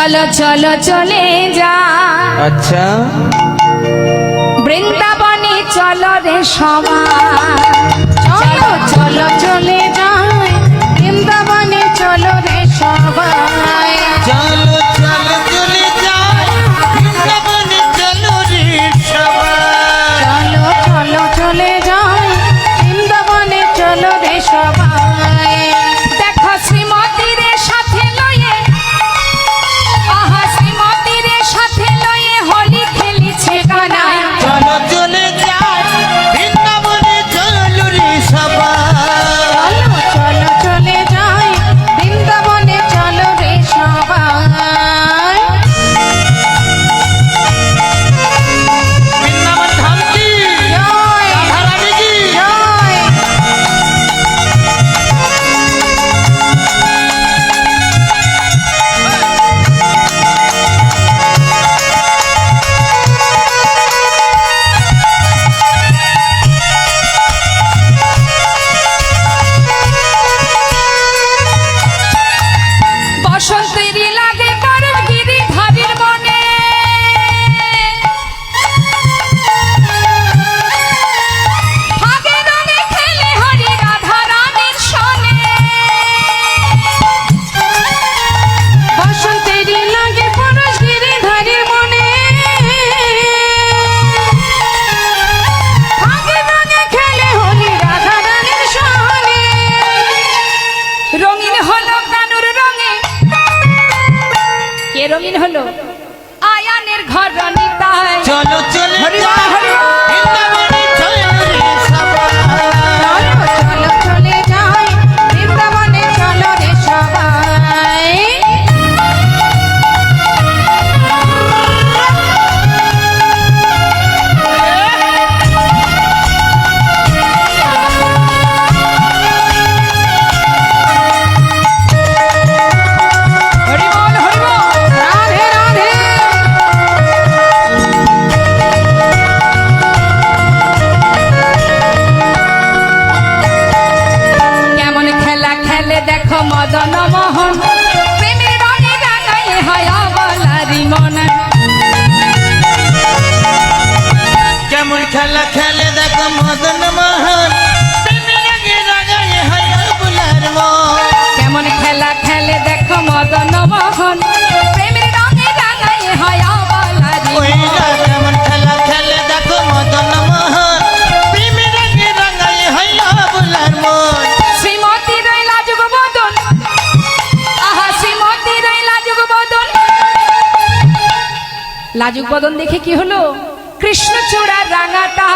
চলো চলো চলে যা। আচ্ছা। বৃন্দাবনে চলো রে সবাই। চলো চলো চলো রঙিন হলো। আয়ানের ঘর রনিতায় চলো চলো হরিয়া হরিয়া দেখো মদন মোহন। প্রেমের রঙে রাঙাই হয় অবলারি মন। কেমন খেলা খেলে দেখো মদন লাজুক বদন দেখে কি হলো? কৃষ্ণচূড়া রাঙাটা